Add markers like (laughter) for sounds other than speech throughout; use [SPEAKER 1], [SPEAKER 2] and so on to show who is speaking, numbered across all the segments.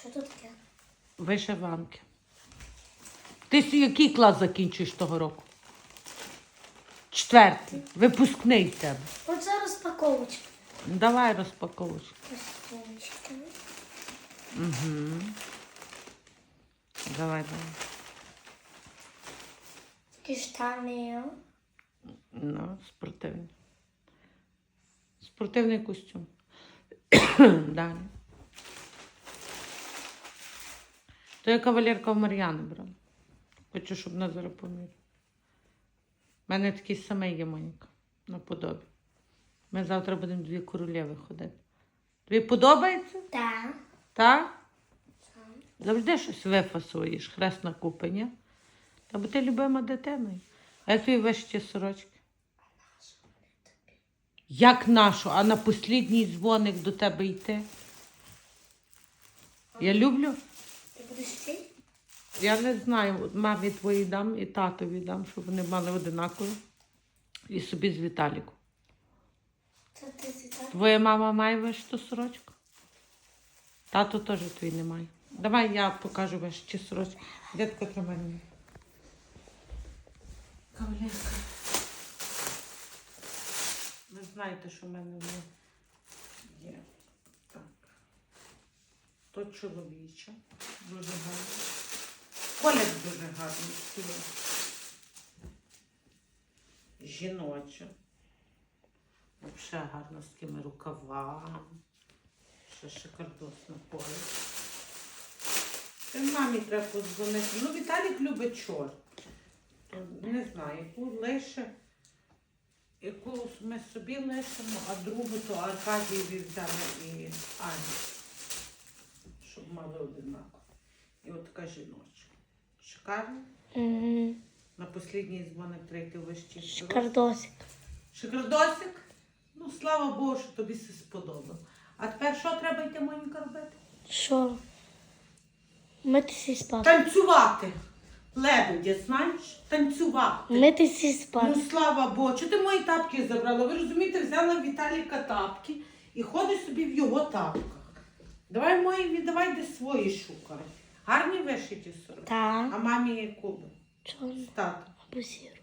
[SPEAKER 1] Що тут таке?
[SPEAKER 2] Вишиванки. Ти який клас закінчуєш того року? Четвертий. Випускний в тебе.
[SPEAKER 1] Оце розпаковочка.
[SPEAKER 2] Давай розпаковуй.
[SPEAKER 1] Розпаковочка.
[SPEAKER 2] Угу. Давай, давай.
[SPEAKER 1] Такі штани.
[SPEAKER 2] Ну, спортивний. Спортивний костюм. (coughs) Далі. То я кавалерка в Мар'яни брала. Хочу, щоб на зараз. У мене такий самий є Моніка наподобі. Ми завтра будемо дві королеви ходити. Тобі подобається?
[SPEAKER 1] Так.
[SPEAKER 2] Так? Завжди щось вифасуєш, хрест на купи, ні? Та бо ти любима дитиною. А як тобі вишиті сорочки? Як нашу, а на послідній дзвоник до тебе йти? Я люблю.
[SPEAKER 1] Ти?
[SPEAKER 2] Я не знаю, мамі твоїй дам і татові дам, щоб вони мали одинакові. І собі з Віталіку.
[SPEAKER 1] Це ти зітар?
[SPEAKER 2] Твоя мама має вишиту сорочку? Тато теж твій не має. Давай я покажу вишиті сорочки. Де таке тримай мене? Кавалерка. Ви знаєте, що в мене є. є. Так. То чоловіча. Дуже гарно. Колір дуже гарний. Жіноча. Взагалі гарно з такими рукавами. Ще шикардосно. Це мамі треба подзвонити. Ну, Віталік любить чорт. Не знаю, яку лише, яку ми собі лишимо, а другу то Аркадієві взяли і Ані. Щоб мали одинаково. І от така жіноча. Шикарно.
[SPEAKER 1] Угу.
[SPEAKER 2] На послідній дзвоник третій вищий.
[SPEAKER 1] Шикардосик.
[SPEAKER 2] Шикардосик? Ну, слава Богу, що тобі все сподобало. А тепер що треба йти, Моніка, робити?
[SPEAKER 1] Що? Митися і спати.
[SPEAKER 2] Танцювати. Лебедя, знаєш? Танцювати.
[SPEAKER 1] Митися і спати.
[SPEAKER 2] Ну, слава Богу, чого ти мої тапки забрала? Ви розумієте, взяла Віталіка тапки і ходиш собі в його тапках. Давай мої віддавай де свої шукай. Гарні вишиті сороки.
[SPEAKER 1] Так.
[SPEAKER 2] А мамі яку?
[SPEAKER 1] Чорно.
[SPEAKER 2] Стати.
[SPEAKER 1] Або сіру.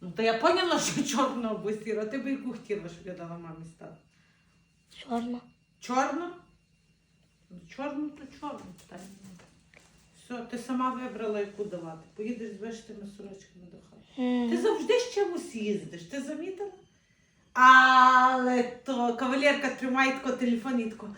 [SPEAKER 2] Ну, то я поняла, що чорно або сіро. А ти би яку хотіла, щоб я дала мамі стати?
[SPEAKER 1] Чорно.
[SPEAKER 2] Чорно? Ну, чорно, то питання. Все, ти сама вибрала, яку давати. Поїдеш з вишитими сорочками до хати.
[SPEAKER 1] М.
[SPEAKER 2] Ти завжди з чимось їздиш, ти замітила? Але то кавалерка тримає тако телефон і тако.